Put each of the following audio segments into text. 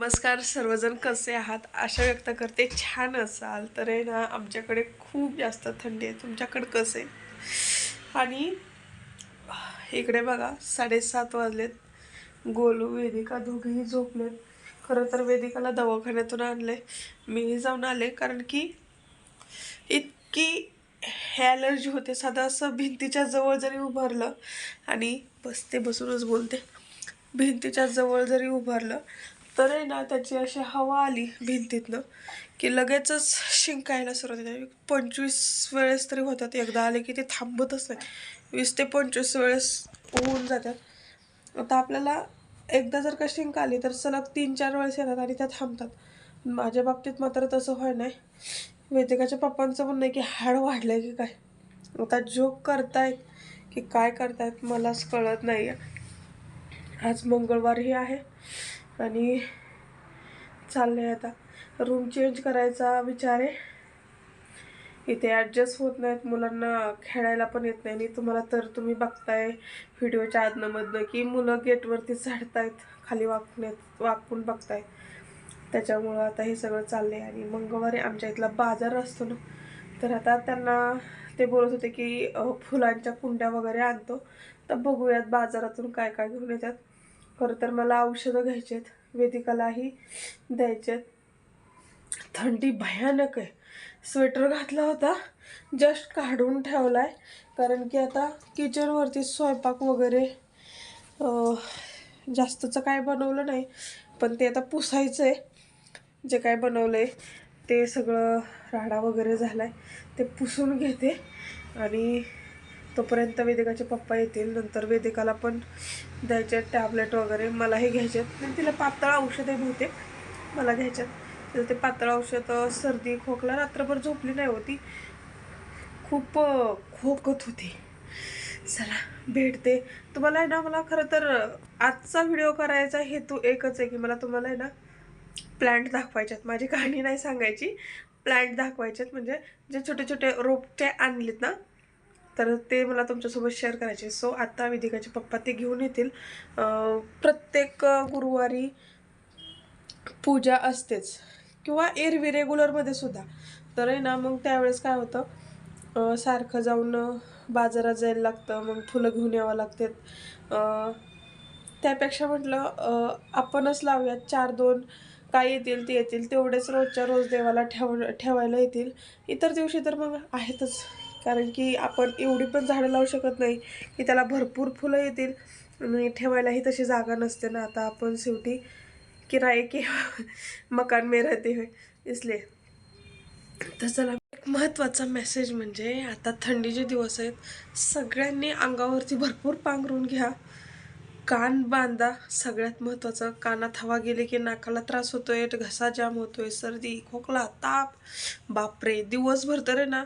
नमस्कार सर्वजण कसे आहात? आशा व्यक्त करते छान असाल. तर आहे ना आमच्याकडे खूप जास्त थंडी आहे. तुमच्याकडे कसे? आणि इकडे बघा साडेसात वाजलेत. गोलू वेदिका दोघेही झोपलेत. खरं तर वेदिकाला दवाखान्यातून आणले मीही जाऊन आले कारण की इतकी हे ॲलर्जी होते. साधं असं भिंतीच्या जवळ जरी उभारलं आणि बसते बसूनच बोलते. भिंतीच्या जवळ जरी उभारलं तर आहे ना त्याची अशी हवा आली भिंतीतनं की लगेचच शिंकायला सुरुवात होते. पंचवीस वेळेस तरी होतात. एकदा आले की ते थांबतच नाही वीस ते पंचवीस वेळेस होऊन जातात. आता आपल्याला एकदा जर का शिंक आली तर सलग तीन चार वेळेस येतात आणि त्या थांबतात. माझ्या बाबतीत मात्र तसं व्हाय नाही. वेदिकाच्या पप्पांचं म्हणणं आहे की हाड वाढलं आहे की काय? आता जोक करतायत की काय करतायत मलाच कळत नाही आहे आज मंगळवारही आहे आणि चालले आता. रूम चेंज करायचा विचार आहे. इथे ॲडजस्ट होत नाहीत मुलांना खेळायला पण येत नाही. आणि तुम्हाला तर तुम्ही बघताय व्हिडिओच्या आदनामधनं की मुलं गेटवरती चढतायत खाली वाकून येत वाकून बघताय त्याच्यामुळं आता हे सगळं चाललं आहे आणि मंगळवारी आमच्या इथला बाजार असतो ना तर आता त्यांना ते बोलत होते की फुलांच्या कुंड्या वगैरे आणतो. तर बघूयात बाजारातून काय काय घेऊन येतात. खरं तर मला औषधं घ्यायची आहेत वेदिकालाही द्यायचे. आहेत थंडी भयानक आहे. स्वेटर घातला होता. जस्ट काढून ठेवला आहे कारण की आता किचनवरती स्वयंपाक वगैरे जास्तचं काय बनवलं नाही. पण ते आता पुसायचं आहे जे काय बनवलं आहे ते सगळं राडा वगैरे झाला आहे ते पुसून घेते. आणि तोपर्यंत वेदिकाचे पप्पा येतील नंतर वेदिकाला पण द्यायचे टॅबलेट वगैरे मलाही घ्यायचे आहेत म्हणजे तिला पातळ औषधे बहुतेक मला घ्यायच्यात. तर ते पातळ औषध सर्दी खोकला रात्रभर झोपली नाही होती खूप खोकत होती. चला भेटते. तुम्हाला आहे ना मला खरं तर आजचा व्हिडिओ करायचा हेतू एकच आहे की मला तुम्हाला आहे ना प्लांट दाखवायच्यात. माझी कहाणी नाही सांगायची. प्लांट दाखवायच्यात. म्हणजे जे छोटे छोटे रोपटे आणलेत ना तर ते मला तुमच्यासोबत शेअर करायचे. सो आता विधिकाचे पप्पा ते घेऊन येतील. प्रत्येक गुरुवारी पूजा असतेच. किंवा एरवी रेग्युलरमध्ये सुद्धा. तर आहे ना मग त्यावेळेस काय होतं? सारखं जाऊन बाजारात जायला लागतं. मग फुलं घेऊन यावं लागतात त्यापेक्षा म्हटलं आपणच लावूयात. चार दोन काय येतील ते येतील. तेवढेच रोजच्या रोज देवाला ठेव ठेवायला येतील. इतर दिवशी तर मग आहेतच. कारण की आपण एवढी पण झाडं लावू शकत नाही की त्याला भरपूर फुलं येतील आणि ठेवायलाही तशी जागा नसते ना. आता आपण शेवटी किराये की मकान मे राहते हुए इसलिए तर चला एक महत्त्वाचा मेसेज म्हणजे आता थंडीचे दिवस आहेत सगळ्यांनी अंगावरती भरपूर पांघरून घ्या. कान बांधा सगळ्यात महत्त्वाचं कानात हवा गेली की नाकाला त्रास होतोय घसा जाम होतोय सर्दी खोकला ताप. बापरे दिवसभर तर आहे ना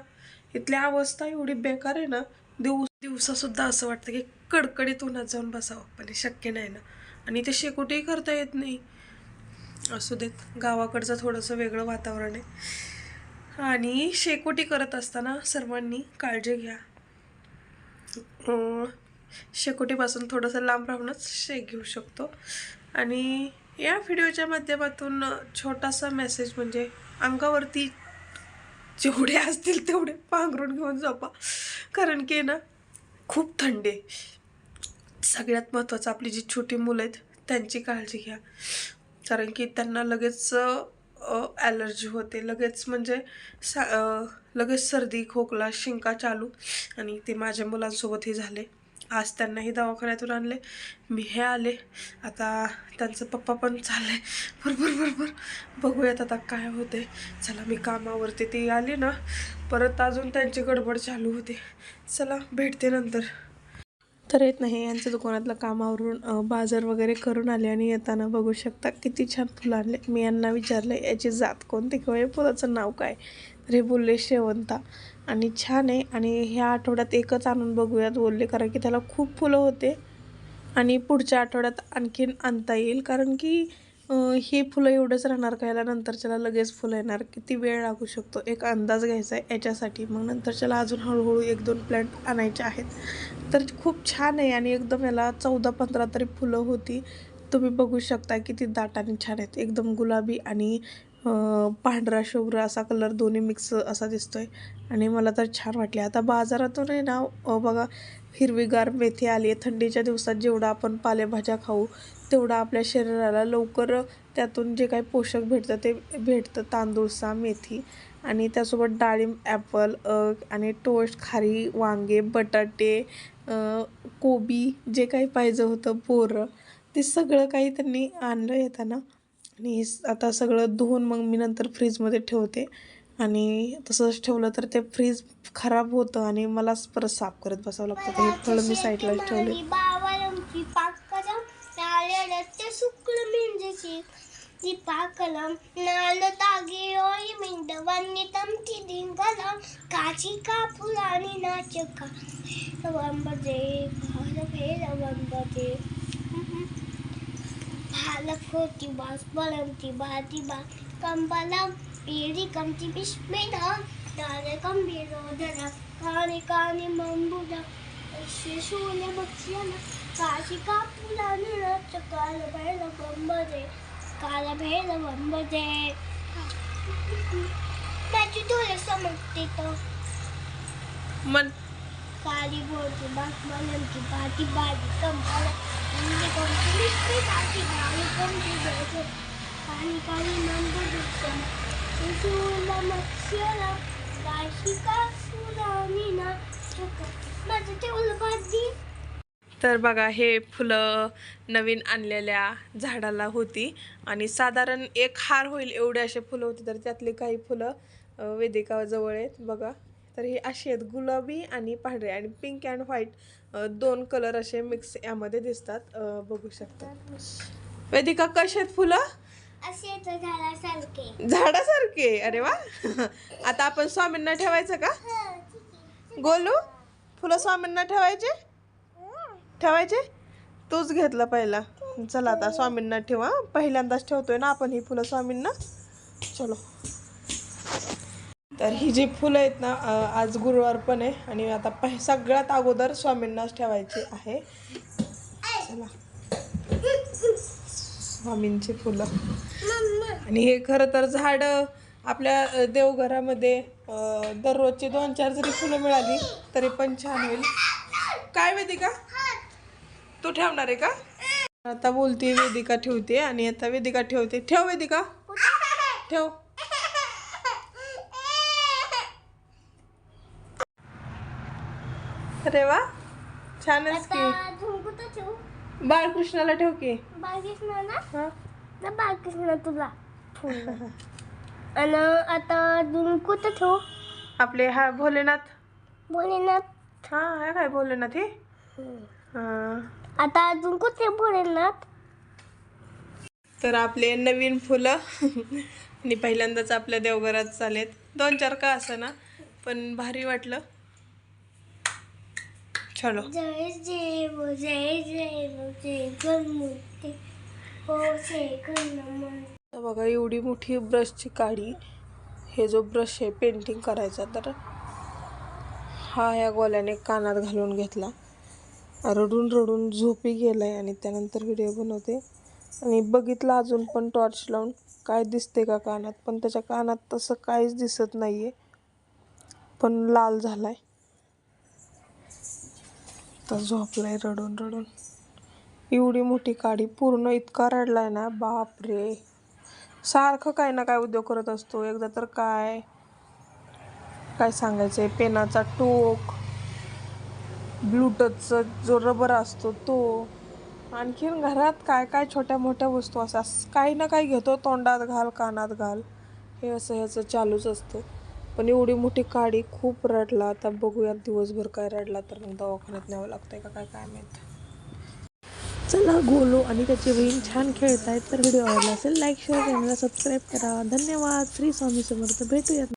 इथली अवस्था एवढी बेकार आहे ना दिवस दिवसासुद्धा असं वाटतं की कडकडीत उन्हात जाऊन बसावं पण हे शक्य नाही ना. आणि ते शेकोटीही करता येत नाही. असू देत गावाकडचं थोडंसं वेगळं वातावरण आहे. आणि शेकोटी करत असताना सर्वांनी काळजी घ्या. शेकोटीपासून थोडंसं लांब राहूनच शेक घेऊ शकतो. आणि या व्हिडिओच्या माध्यमातून छोटासा मेसेज म्हणजे अंगावरती जेवढे असतील तेवढे पांघरून घेऊन झोपा. कारण की ना खूप थंडी सगळ्यात महत्त्वाचं आपली जी छोटी मुलं आहेत त्यांची काळजी घ्या. कारण की त्यांना लगेच ॲलर्जी होते. लगेच म्हणजे सा लगेच सर्दी खोकला शिंका चालू. आणि ते माझ्या मुलांसोबतही झाले. आज त्यांनाही दवाखान्यातून आणले. मी हे आले. आता त्यांचं पप्पा पण चालले. बरोबर बरोबर बघूयात आता काय होते. चला मी कामावरती ती आली ना. परत अजून त्यांची गडबड चालू होते. चला भेटते नंतर. तर येत नाही. यांचं दुकानातलं कामावरून बाजार वगैरे करून आले आणि येताना बघू शकता किती छान फुलं आणले. मी यांना विचारलं याची जात कोणती किंवा फुलाचं नाव काय? तर हे बोलले शेवंता. आणि छान आहे. आणि ह्या आठवड्यात एकच आणून बघूयात बोलले कारण की त्याला खूप फुलं होते. आणि पुढच्या आठवड्यात आणखीन आणता येईल. कारण की हे फुलं एवढंच राहणार का? याला नंतरच्याला लगेच फुलं येणार. किती वेळ लागू शकतो? एक अंदाज घ्यायचा आहे याच्यासाठी. मग नंतरच्याला अजून हळूहळू एक दोन प्लॅन्ट आणायचे आहेत. तर खूप छान आहे. आणि एकदम याला चौदा पंधरा तरी फुलं होती. तुम्ही बघू शकता किती दाट आणि छान आहेत. एकदम गुलाबी आणि पांढरा शुभ्र असा कलर दोन्ही मिक्स असा दिसतोय. आणि मला तर छान वाटले आता बाजारातून आहे ना बघा हिरवीगार मेथी आली आहे. थंडीच्या दिवसात जेवढा आपण पालेभाज्या खाऊ तेवढं आपल्या शरीराला लवकर त्यातून जे काही पोषक भेटतं ते भेटतं. तांदूळसा मेथी. आणि त्यासोबत डाळिंब ॲपल आणि टोस्ट खारी वांगे बटाटे कोबी जे काही पाहिजे होतं पोरं ते सगळं काही त्यांनी आणलं येताना आणि आता सगळं धुवून मग मी नंतर फ्रीजमध्ये ठेवते. आणि तसंच ठेवलं तर ते फ्रीज खराब होतं आणि मलाच परत साफ करत बसावं लागतं. हे फळं मी साईडलाच ठेवले. शुक्ल मिंजची ती पाकलम नाल तागे ओळी मिंड वन्नी तमची Halakotiba, Spalamtiba, Tiba, Kampala, Piri, Kamti, Bishmida, Dalekam, Birodana, Kani, Kani, Mambuda, Shishule, Bakshana, Kashika, Pulani, Ratcha, Kala, Bhaila, Bambade, Kala, Bhaila, Bambade. मैं तो थोड़ा समझती तो मन काली बोर्ड की बात मलम की बात ही बात कम माझं तर बघा हे फुलं नवीन आणलेल्या झाडाला होती आणि साधारण एक हार होईल एवढे असे फुलं होती तर त्यातली काही फुलं वेदिकाजवळ आहेत. बघा. तर हे अशी आहेत गुलाबी आणि पांढरे आणि पिंक अँड व्हाईट दोन कलर असे मिक्स यामध्ये दिसतात. बघू शकता. वेदिका कसे आहेत फुलं? झाडासारखे. अरे वा. आता आपण स्वामींना ठेवायचं का? गोलू फुलं स्वामींना ठेवायचे? ठेवायचे? तूच घेतलं पहिला. चला आता स्वामींना ठेवा. पहिल्यांदाच ठेवतोय ना आपण ही फुलं स्वामींना? चलो. तर ही जी फुलं आहेत ना आज गुरुवार पण आहे आणि आता पहि सगळ्यात अगोदर स्वामींनाच ठेवायची आहे. चला. स्वामींची फुलं. आणि हे खरं तर झाडं आपल्या देवघरामध्ये दररोजची दोन चार जरी फुलं मिळाली तरी पण छान होईल. काय वेदिका? तू ठेवणार आहे का? आता बोलते वेदिका ठेवते आणि आता वेदिका ठेवते. ठेव वेदिका. ठेव. अरे वा छानच की. झुंकुत ठेवू. बाळकृष्णाला ठेव की. बाळकृष्ण ना हा बाळकृष्ण तुला. आणि आता झुंकुत ठेवू. आपले हा भोलेनाथ. भोलेनाथ. हा आहे काय भोलेनाथ हे? हा. आता झुंकुत ठेव भोलेनाथ. तर आपले नवीन फुलं. आणि पहिल्यांदाच आपल्या देवघरात चालेत दोन चार का असं ना पण भारी वाटलं. चलो. जय जय हो बघा एवढी मोठी ब्रशची काडी हे जो ब्रश आहे पेंटिंग करायचा तर हा या गोल्याने कानात घालून घेतला. रडून रडून झोपी गेलाय आणि त्यानंतर व्हिडिओ बनवते. आणि बघितलं अजून पण टॉर्च लावून काय दिसते का कानात पण त्याच्या कानात तसं काहीच दिसत नाहीये. पण लाल झालाय. आत्ता झोपलाय रडून रडून. एवढी मोठी काडी पूर्ण इतका रडलाय ना बापरे. सारखं काय ना काय उद्योग करत असतो. एकदा तर काय काय सांगायचंय? पेनाचा टोक ब्लूटूथचा जो रबर असतो तो. आणखीन घरात काय काय छोट्या मोठ्या वस्तू असतात काही ना काही घेतो तोंडात घाल कानात घाल. हे असं ह्याचं चालूच असतं. पण एवढी मोठी काडी खूप रडला. आता बघूयात दिवसभर काय रडला तर मग दवाखान्यात न्यावं लागतंय का काय काय माहीत. चला गोलू आणि त्याची बहीण छान खेळत आहेत तर व्हिडिओ आवडला असेल लाईक शेअर चॅनलला सबस्क्राईब करा. धन्यवाद. श्री स्वामी समर्थ. भेटूयात.